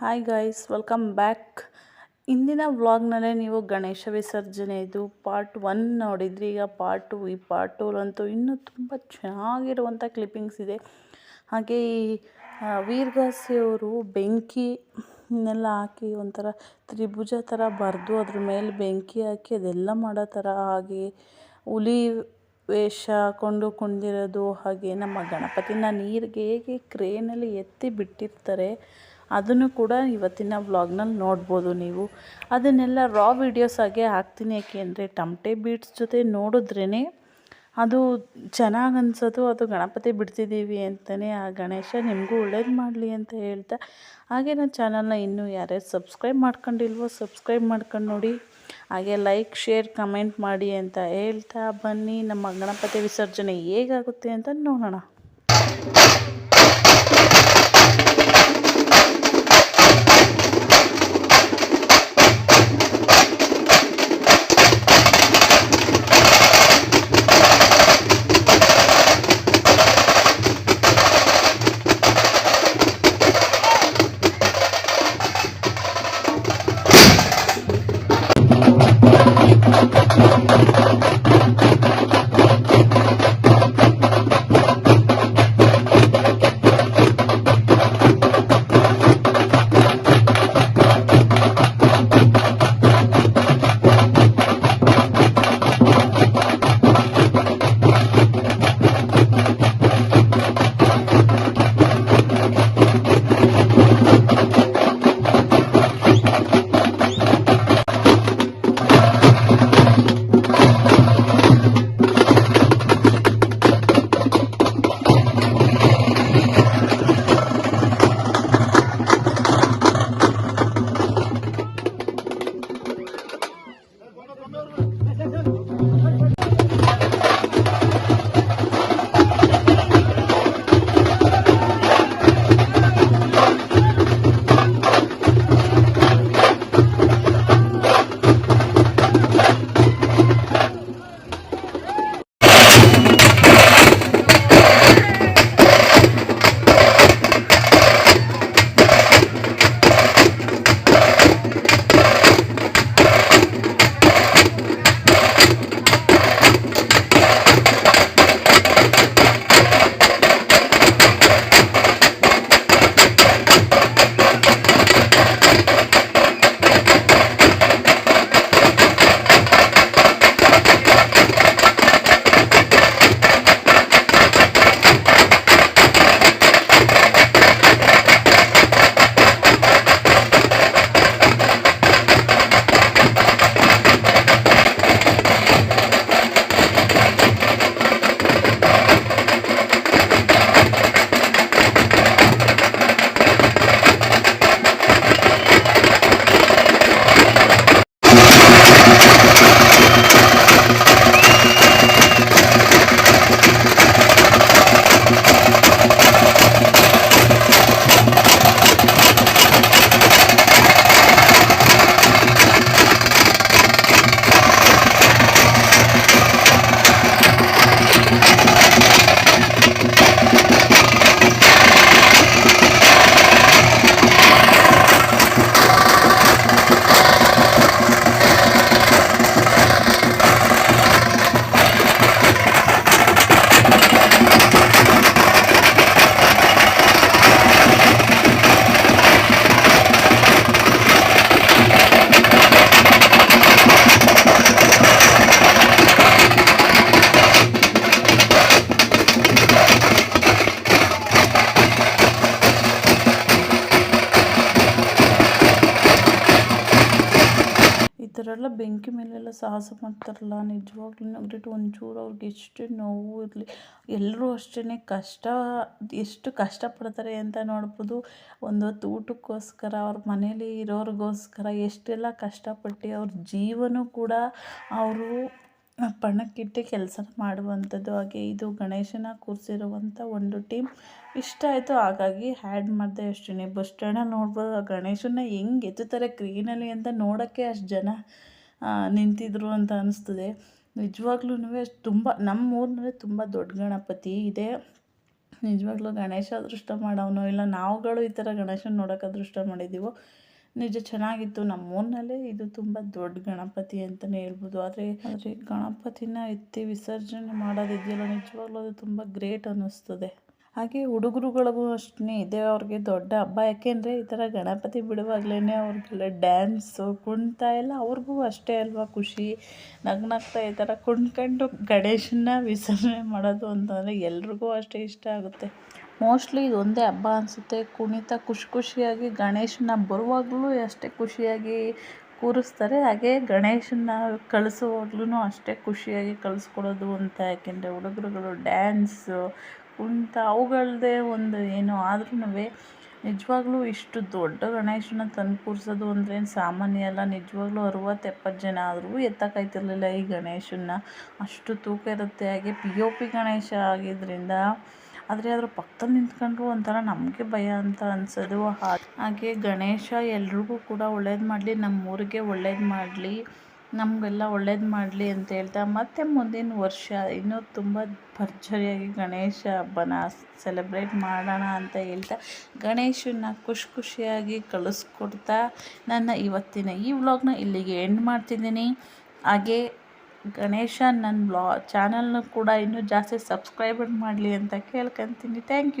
Hi guys welcome back ಇಂದಿನ ವ್ಲಾಗ್ನಲ್ಲೇ ನೀವು Ganesha ವಿಸರ್ಜನೆದು part one ನೋಡಿದ್ರಿ. ಈಗ ಪಾರ್ಟ್ ಟು ಈ ಪಾರ್ಟ್ ಟೂ ಅಂತೂ ಇನ್ನೂ ತುಂಬ ಚೆನ್ನಾಗಿರುವಂಥ ಕ್ಲಿಪ್ಪಿಂಗ್ಸ್ ಇದೆ. ಹಾಗೆ ಈ ವೀರ್ಗಾಸಿಯವರು ಬೆಂಕಿ ಇನ್ನೆಲ್ಲ ಹಾಕಿ ಒಂಥರ ತ್ರಿಭುಜ ಥರ ಬರೆದು ಅದ್ರ ಮೇಲೆ ಬೆಂಕಿ ಹಾಕಿ ಅದೆಲ್ಲ ಮಾಡೋ ಥರ ಹಾಗೆ ಹುಲಿ ವೇಷ ಹಾಕೊಂಡು ಕುಣಿದಿರೋದು ಹಾಗೆ ನಮ್ಮ ಗಣಪತಿನ ನೀರಿಗೆ ಹೇಗೆ ಕ್ರೇನಲ್ಲಿ ಎತ್ತಿ ಬಿಟ್ಟಿರ್ತಾರೆ. ಅದನ್ನು ಕೂಡ ಇವತ್ತಿನ ವ್ಲಾಗ್ನಲ್ಲಿ ನೋಡ್ಬೋದು ನೀವು. ಅದನ್ನೆಲ್ಲ ರಾ ವೀಡಿಯೋಸ್ ಆಗಿ ಹಾಕ್ತೀನಿ ಯಾಕೆ ಅಂದರೆ ಟಮಟೆ ಬೀಟ್ಸ್ ಜೊತೆ ನೋಡಿದ್ರೇ ಅದು ಚೆನ್ನಾಗಿ ಅನ್ಸೋದು, ಅದು ಗಣಪತಿ ಬಿಡ್ತಿದ್ದೀವಿ ಅಂತಲೇ ಆ ಗಣೇಶ ನಿಮಗೂ ಒಳ್ಳೇದು ಮಾಡಲಿ ಅಂತ ಹೇಳ್ತಾ. ಹಾಗೆ ನನ್ನ ಚಾನಲ್ನ ಇನ್ನೂ ಯಾರ್ಯಾರು ಸಬ್ಸ್ಕ್ರೈಬ್ ಮಾಡ್ಕೊಂಡಿಲ್ವೋ ಸಬ್ಸ್ಕ್ರೈಬ್ ಮಾಡ್ಕೊಂಡು ನೋಡಿ. ಹಾಗೆ ಲೈಕ್ ಶೇರ್ ಕಮೆಂಟ್ ಮಾಡಿ ಅಂತ ಹೇಳ್ತಾ ಬನ್ನಿ. ನಮ್ಮ ಗಣಪತಿ ವಿಸರ್ಜನೆ ಹೇಗಾಗುತ್ತೆ ಅಂತ ನೋಡೋಣ. ಎಲ್ಲ ಬೆಂಕಿ ಮೇಲೆಲ್ಲ ಸಾಹಸ ಮಾಡ್ತಾರಲ್ಲ ನಿಜವಾಗ್ಲೂ ನಗ್ರಿಟ್ಟು ಒಂಚೂರು ಅವ್ರಿಗೆ ಎಷ್ಟು ನೋವು ಇರಲಿ ಎಲ್ಲರೂ ಅಷ್ಟೇ ಕಷ್ಟ, ಎಷ್ಟು ಕಷ್ಟಪಡ್ತಾರೆ ಅಂತ ನೋಡ್ಬೋದು. ಒಂದು ಹೊತ್ತು ಊಟಕ್ಕೋಸ್ಕರ, ಅವ್ರ ಮನೇಲಿ ಇರೋರಿಗೋಸ್ಕರ ಎಷ್ಟೆಲ್ಲ ಕಷ್ಟಪಟ್ಟು ಅವ್ರ ಜೀವನೂ ಕೂಡ ಅವರು ಪಣಕ್ಕಿಟ್ಟು ಕೆಲಸ ಮಾಡುವಂಥದ್ದು ಹಾಗೆ ಇದು ಗಣೇಶನ ಕೂರಿಸಿರುವಂಥ ಒಂದು ಟೀಮ್. ಇಷ್ಟ ಆಯಿತು, ಹಾಗಾಗಿ ಹ್ಯಾಡ್ ಮಾಡಿದೆ ಅಷ್ಟೇ ಬಸ್ ಸ್ಟ್ಯಾಂಡಲ್ಲಿ ನೋಡ್ಬೋದು, ಆ ಗಣೇಶನ ಹೆಂಗೆ ಎತ್ತುತ್ತಾರೆ ಕ್ರೀನಲ್ಲಿ ಅಂತ ನೋಡೋಕ್ಕೆ ಅಷ್ಟು ಜನ ನಿಂತಿದ್ರು ಅಂತ ಅನಿಸ್ತದೆ. ನಿಜವಾಗ್ಲೂ ತುಂಬ, ನಮ್ಮ ಊರಿನಲ್ಲಿ ತುಂಬ ದೊಡ್ಡ ಗಣಪತಿ ಇದೆ. ನಿಜವಾಗ್ಲೂ ಗಣೇಶ ಅದೃಷ್ಟ ಮಾಡವನೋ ಇಲ್ಲ, ನಾವುಗಳು ಈ ಥರ ಗಣೇಶನ ನೋಡೋಕೆ ಅದೃಷ್ಟ ಮಾಡಿದ್ದೀವೋ ನಿಜ ಚೆನ್ನಾಗಿತ್ತು. ನಮ್ಮ ಊರಿನಲ್ಲೇ ಇದು ತುಂಬ ದೊಡ್ಡ ಗಣಪತಿ ಅಂತಲೇ ಹೇಳ್ಬೋದು. ಆದರೆ ಆದರೆ ಗಣಪತಿನ ಎತ್ತಿ ವಿಸರ್ಜನೆ ಮಾಡೋದಿದೆಯಲ್ಲ, ನಿಜವಾಗ್ಲೂ ಅದು ತುಂಬ ಗ್ರೇಟ್ ಅನ್ನಿಸ್ತದೆ. ಹಾಗೆ ಹುಡುಗರುಗಳಿಗೂ ಅಷ್ಟೇ ಇದೆ. ಅವ್ರಿಗೆ ದೊಡ್ಡ ಹಬ್ಬ. ಯಾಕೆಂದರೆ, ಈ ಥರ ಗಣಪತಿ ಬಿಡುವಾಗಲೇ ಅವ್ರಿಗೆಲ್ಲ ಡ್ಯಾನ್ಸು, ಕುಣ್ತಾ ಎಲ್ಲ ಅವ್ರಿಗೂ ಅಷ್ಟೇ ಅಲ್ವಾ ಖುಷಿ. ನಗ್ನಾಗ್ತಾ ಈ ಥರ ಕುಣ್ಕೊಂಡು ಗಣೇಶನ ವಿಸರ್ಜನೆ ಮಾಡೋದು ಅಂತಂದರೆ ಎಲ್ರಿಗೂ ಅಷ್ಟೇ ಇಷ್ಟ ಆಗುತ್ತೆ. ಮೋಸ್ಟ್ಲಿ ಇದೊಂದೇ ಹಬ್ಬ ಅನಿಸುತ್ತೆ. ಕುಣಿತ ಖುಷಿ ಖುಷಿಯಾಗಿ ಗಣೇಶನ ಬರುವಾಗಲೂ ಅಷ್ಟೇ ಖುಷಿಯಾಗಿ ಕೂರಿಸ್ತಾರೆ. ಹಾಗೆ ಗಣೇಶನ ಕಳಿಸುವಾಗ್ಲೂ ಅಷ್ಟೇ ಖುಷಿಯಾಗಿ ಕಳಿಸ್ಕೊಡೋದು ಅಂತ, ಯಾಕೆಂದರೆ ಹುಡುಗರುಗಳು ಡ್ಯಾನ್ಸು ಕುಣಿತ ಅವುಗಳದೇ ಒಂದು ಏನು ಆದ್ರೂ ನಿಜವಾಗ್ಲೂ ಇಷ್ಟು ದೊಡ್ಡ ಗಣೇಶನ ತಂದು ಕೂರಿಸೋದು ಅಂದರೆ ಸಾಮಾನ್ಯ ಅಲ್ಲ. ನಿಜವಾಗ್ಲೂ ಅರುವತ್ತು ಎಪ್ಪತ್ತು ಜನ ಆದರೂ ಎತ್ತಕ್ಕಾಯ್ತಿರಲಿಲ್ಲ ಈ ಗಣೇಶನ ಅಷ್ಟು ತೂಕ ಇರುತ್ತೆ. ಹಾಗೆ ಪಿ ಒ ಪಿ ಗಣೇಶ ಆಗಿದ್ದರಿಂದ ಆದರೆ ಅದ್ರ ಪಕ್ಕದಲ್ಲಿ ನಿಂತ್ಕೊಂಡ್ರು ಒಂಥರ ನಮಗೆ ಭಯ ಅಂತ ಅನ್ಸೋದು. ಹಾಗೆ ಗಣೇಶ ಎಲ್ರಿಗೂ ಕೂಡ ಒಳ್ಳೇದು ಮಾಡಲಿ ನಮ್ಮ ಊರಿಗೆ ಒಳ್ಳೇದು ಮಾಡಲಿ, ನಮಗೆಲ್ಲ ಒಳ್ಳೇದು ಮಾಡಲಿ ಅಂತ ಹೇಳ್ತಾ ಮತ್ತೆ ಮುಂದಿನ ವರ್ಷ ಇನ್ನೂ ತುಂಬ ಭರ್ಜರಿಯಾಗಿ ಗಣೇಶ ಹಬ್ಬನ ಸೆಲೆಬ್ರೇಟ್ ಮಾಡೋಣ ಅಂತ ಹೇಳ್ತಾ ಗಣೇಶನ ಖುಷಿ ಖುಷಿಯಾಗಿ ಕಳಿಸ್ಕೊಡ್ತಾ ನನ್ನ ಇವತ್ತಿನ ಈ ವ್ಲಾಗ್ನ ಇಲ್ಲಿಗೆ ಎಂಡ್ ಮಾಡ್ತಿದ್ದೀನಿ. ಹಾಗೆ ಗಣೇಶ ನನ್ನ ಬ್ಲಾ ಚಾನಲ್ನ ಕೂಡ ಇನ್ನೂ ಜಾಸ್ತಿ ಸಬ್ಸ್ಕ್ರೈಬರ್ ಮಾಡಲಿ ಅಂತ ಕೇಳ್ಕೊತೀನಿ. Thank you